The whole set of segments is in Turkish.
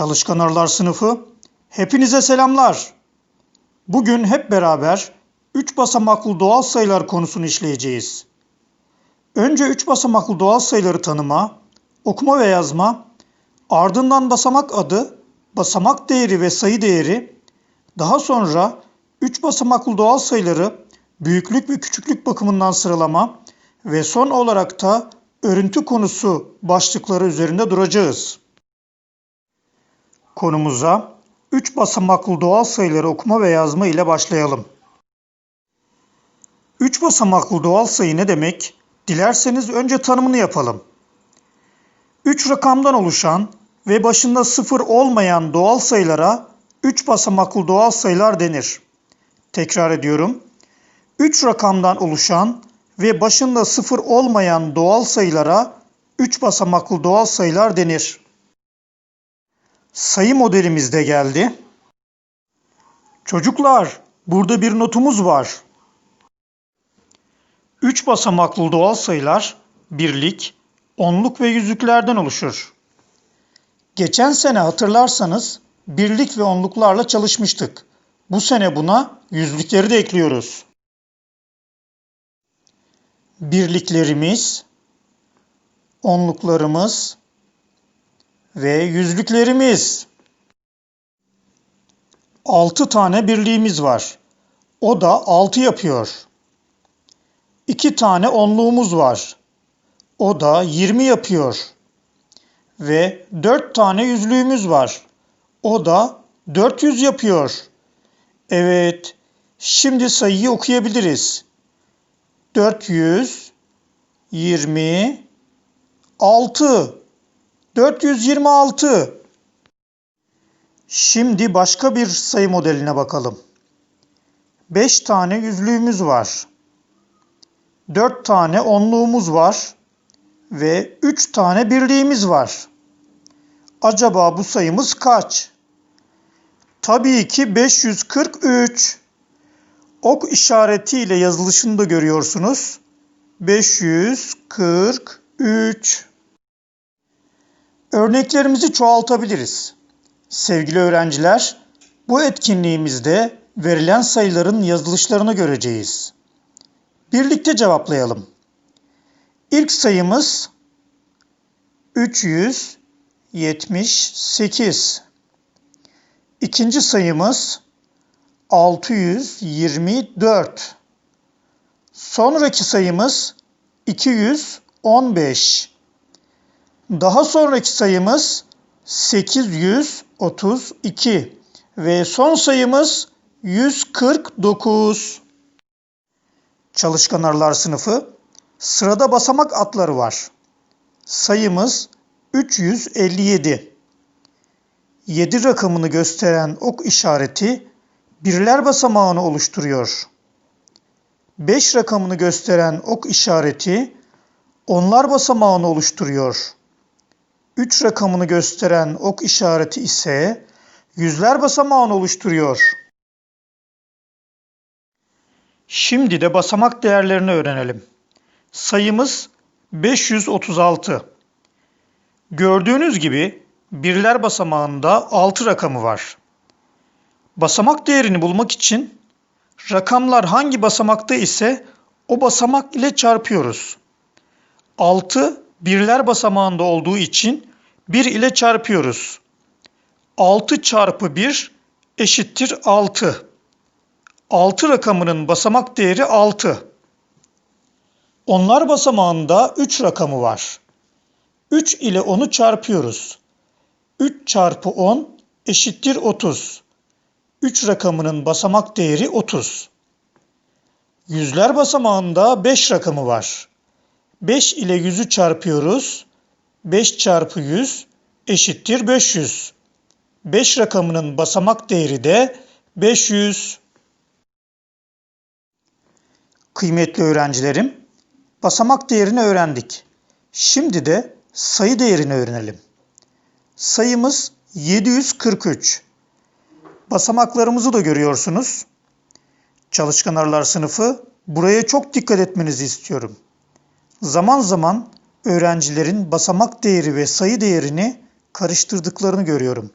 Çalışkan Arılar sınıfı, hepinize selamlar. Bugün hep beraber 3 basamaklı doğal sayılar konusunu işleyeceğiz. Önce 3 basamaklı doğal sayıları tanıma, okuma ve yazma, ardından basamak adı, basamak değeri ve sayı değeri, daha sonra 3 basamaklı doğal sayıları büyüklük ve küçüklük bakımından sıralama ve son olarak da örüntü konusu başlıkları üzerinde duracağız. Konumuza 3 basamaklı doğal sayıları okuma ve yazma ile başlayalım. 3 basamaklı doğal sayı ne demek? Dilerseniz önce tanımını yapalım. 3 rakamdan oluşan ve başında sıfır olmayan doğal sayılara 3 basamaklı doğal sayılar denir. Tekrar ediyorum. 3 rakamdan oluşan ve başında sıfır olmayan doğal sayılara 3 basamaklı doğal sayılar denir. Sayı modelimiz de geldi. Çocuklar, burada bir notumuz var. 3 basamaklı doğal sayılar birlik, onluk ve yüzlüklerden oluşur. Geçen sene hatırlarsanız birlik ve onluklarla çalışmıştık. Bu sene buna yüzlükleri de ekliyoruz. Birliklerimiz, onluklarımız ve yüzlüklerimiz. 6 tane birliğimiz var. O da 6 yapıyor. 2 tane onluğumuz var. O da 20 yapıyor. Ve 4 tane yüzlüğümüz var. O da 400 yapıyor. Evet, şimdi sayıyı okuyabiliriz. 426 426 Şimdi başka bir sayı modeline bakalım. 5 tane yüzlüğümüz var. 4 tane onluğumuz var ve 3 tane birliğimiz var. Acaba bu sayımız kaç? Tabii ki 543. Ok işaretiyle yazılışını da görüyorsunuz. 543. Örneklerimizi çoğaltabiliriz. Sevgili öğrenciler, bu etkinliğimizde verilen sayıların yazılışlarını göreceğiz. Birlikte cevaplayalım. İlk sayımız 378. İkinci sayımız 624. Sonraki sayımız 215. Daha sonraki sayımız 832 ve son sayımız 149. Çalışkan arılar sınıfı sırada basamak atları var. Sayımız 357. 7 rakamını gösteren ok işareti birler basamağını oluşturuyor. 5 rakamını gösteren ok işareti onlar basamağını oluşturuyor. 3 rakamını gösteren ok işareti ise yüzler basamağını oluşturuyor. Şimdi de basamak değerlerini öğrenelim. Sayımız 536. Gördüğünüz gibi birler basamağında 6 rakamı var. Basamak değerini bulmak için rakamlar hangi basamakta ise o basamak ile çarpıyoruz. 6 birler basamağında olduğu için 1 ile çarpıyoruz. 6 çarpı 1 eşittir 6. 6 rakamının basamak değeri 6. Onlar basamağında 3 rakamı var. 3 ile 10'u çarpıyoruz. 3 çarpı 10 eşittir 30. 3 rakamının basamak değeri 30. Yüzler basamağında 5 rakamı var. 5 ile 100'ü çarpıyoruz. 5 çarpı 100 eşittir 500. 5 rakamının basamak değeri de 500. Kıymetli öğrencilerim, basamak değerini öğrendik. Şimdi de sayı değerini öğrenelim. Sayımız 743. Basamaklarımızı da görüyorsunuz. Çalışkan arılar sınıfı buraya çok dikkat etmenizi istiyorum. Zaman zaman öğrencilerin basamak değeri ve sayı değerini karıştırdıklarını görüyorum.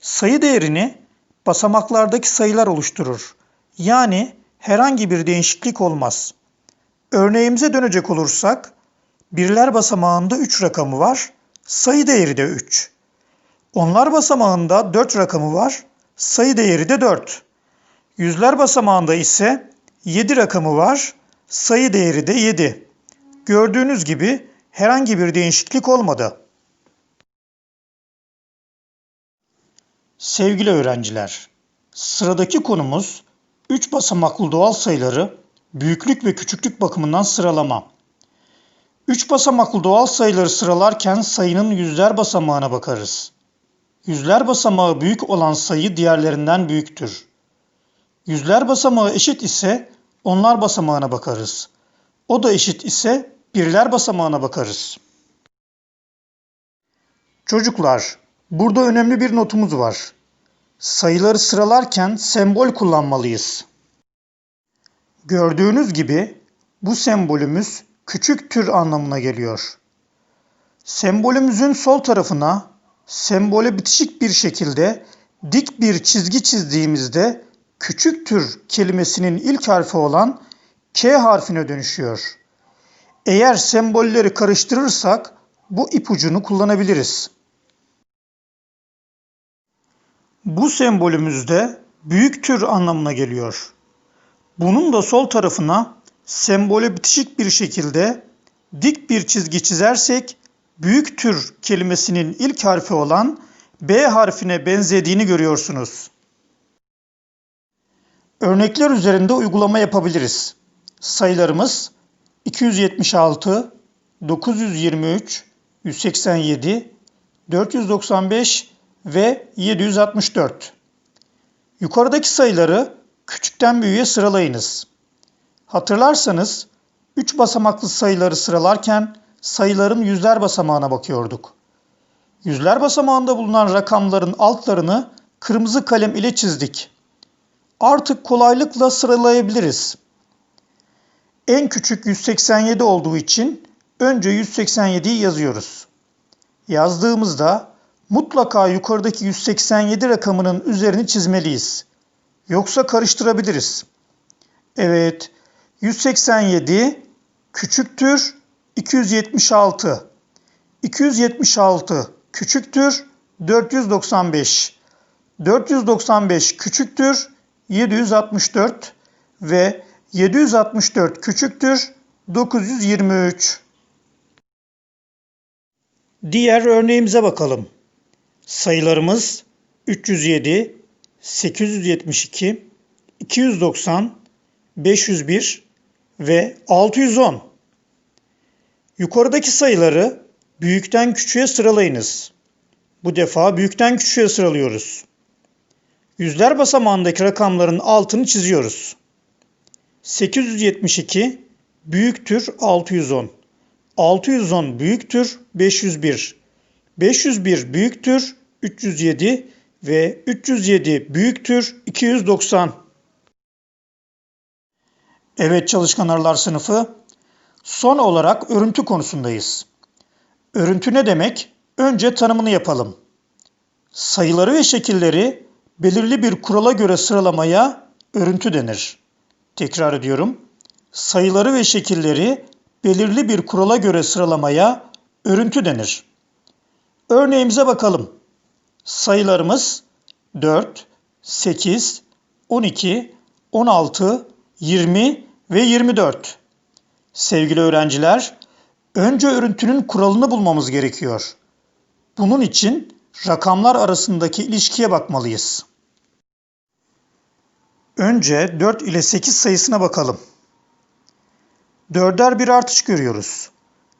Sayı değerini basamaklardaki sayılar oluşturur. Yani herhangi bir değişiklik olmaz. Örneğimize dönecek olursak birler basamağında 3 rakamı var. Sayı değeri de 3. Onlar basamağında 4 rakamı var. Sayı değeri de 4. Yüzler basamağında ise 7 rakamı var. Sayı değeri de 7. Gördüğünüz gibi herhangi bir değişiklik olmadı. Sevgili öğrenciler, sıradaki konumuz 3 basamaklı doğal sayıları büyüklük ve küçüklük bakımından sıralama. 3 basamaklı doğal sayıları sıralarken sayının yüzler basamağına bakarız. Yüzler basamağı büyük olan sayı diğerlerinden büyüktür. Yüzler basamağı eşit ise onlar basamağına bakarız. O da eşit ise birler basamağına bakarız. Çocuklar, burada önemli bir notumuz var. Sayıları sıralarken sembol kullanmalıyız. Gördüğünüz gibi bu sembolümüz küçüktür anlamına geliyor. Sembolümüzün sol tarafına sembole bitişik bir şekilde dik bir çizgi çizdiğimizde küçüktür kelimesinin ilk harfi olan K harfine dönüşüyor. Eğer sembolleri karıştırırsak bu ipucunu kullanabiliriz. Bu sembolümüzde büyüktür anlamına geliyor. Bunun da sol tarafına sembole bitişik bir şekilde dik bir çizgi çizersek büyüktür kelimesinin ilk harfi olan B harfine benzediğini görüyorsunuz. Örnekler üzerinde uygulama yapabiliriz. Sayılarımız 276, 923, 187, 495 ve 764. Yukarıdaki sayıları küçükten büyüğe sıralayınız. Hatırlarsanız 3 basamaklı sayıları sıralarken sayıların yüzler basamağına bakıyorduk. Yüzler basamağında bulunan rakamların altlarını kırmızı kalem ile çizdik. Artık kolaylıkla sıralayabiliriz. En küçük 187 olduğu için önce 187'yi yazıyoruz. Yazdığımızda mutlaka yukarıdaki 187 rakamının üzerini çizmeliyiz. Yoksa karıştırabiliriz. Evet, 187 küçüktür 276. 276 küçüktür 495. 495 küçüktür 764 ve 764 küçüktür 923. Diğer örneğimize bakalım. Sayılarımız 307, 872, 290, 501 ve 610. Yukarıdaki sayıları büyükten küçüğe sıralayınız. Bu defa büyükten küçüğe sıralıyoruz. Yüzler basamağındaki rakamların altını çiziyoruz. 872 büyüktür 610. 610 büyüktür 501. 501 büyüktür 307 ve 307 büyüktür 290. Evet çalışkan arılar sınıfı. Son olarak örüntü konusundayız. Örüntü ne demek? Önce tanımını yapalım. Sayıları ve şekilleri belirli bir kurala göre sıralamaya örüntü denir. Tekrar ediyorum. Sayıları ve şekilleri belirli bir kurala göre sıralamaya örüntü denir. Örneğimize bakalım. Sayılarımız 4, 8, 12, 16, 20 ve 24. Sevgili öğrenciler, önce örüntünün kuralını bulmamız gerekiyor. Bunun için rakamlar arasındaki ilişkiye bakmalıyız. Önce 4 ile 8 sayısına bakalım. Dörder bir artış görüyoruz.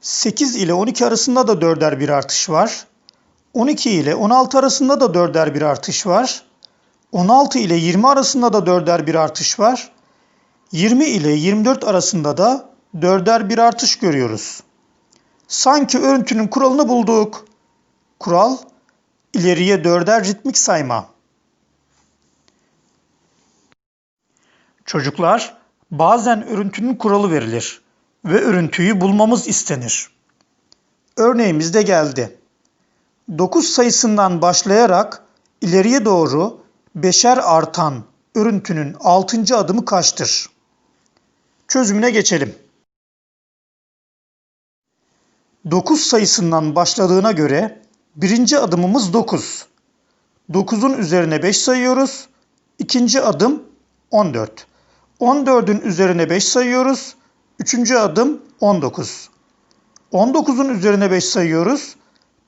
8 ile 12 arasında da dörder bir artış var. 12 ile 16 arasında da dörder bir artış var. 16 ile 20 arasında da dörder bir artış var. 20 ile 24 arasında da dörder bir artış görüyoruz. Sanki örüntünün kuralını bulduk. Kural ileriye dörder ritmik sayma. Çocuklar bazen örüntünün kuralı verilir ve örüntüyü bulmamız istenir. Örneğimiz de geldi. 9 sayısından başlayarak ileriye doğru beşer artan örüntünün 6. adımı kaçtır? Çözümüne geçelim. 9 sayısından başladığına göre birinci adımımız 9. 9'un üzerine 5 sayıyoruz. İkinci adım 14. 14'ün üzerine 5 sayıyoruz. Üçüncü adım 19. 19'un üzerine 5 sayıyoruz.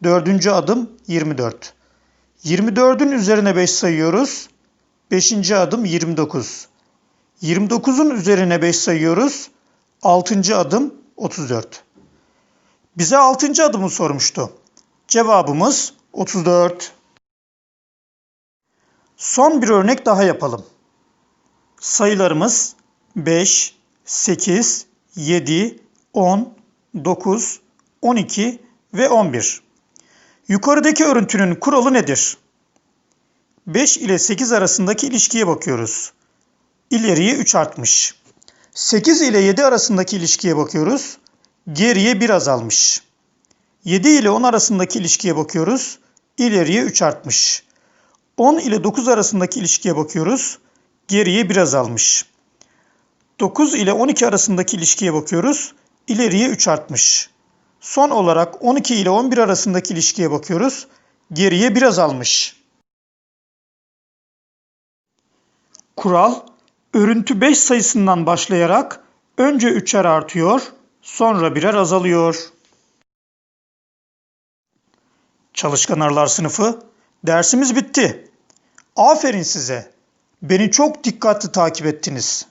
Dördüncü adım 24. 24'ün üzerine 5 sayıyoruz. Beşinci adım 29. 29'un üzerine 5 sayıyoruz. Altıncı adım 34. Bize altıncı adımı sormuştu. Cevabımız 34. Son bir örnek daha yapalım. Sayılarımız 5, 8, 7, 10, 9, 12 ve 11. Yukarıdaki örüntünün kuralı nedir? 5 ile 8 arasındaki ilişkiye bakıyoruz. İleriye 3 artmış. 8 ile 7 arasındaki ilişkiye bakıyoruz. Geriye 1 azalmış. 7 ile 10 arasındaki ilişkiye bakıyoruz. İleriye 3 artmış. 10 ile 9 arasındaki ilişkiye bakıyoruz. Geriye 1 azalmış. 9 ile 12 arasındaki ilişkiye bakıyoruz. İleriye 3 artmış. Son olarak 12 ile 11 arasındaki ilişkiye bakıyoruz. Geriye 1 azalmış. Kural, örüntü 5 sayısından başlayarak önce 3'er artıyor, sonra birer azalıyor. Çalışkan Arılar sınıfı, dersimiz bitti. Aferin size. Beni çok dikkatli takip ettiniz.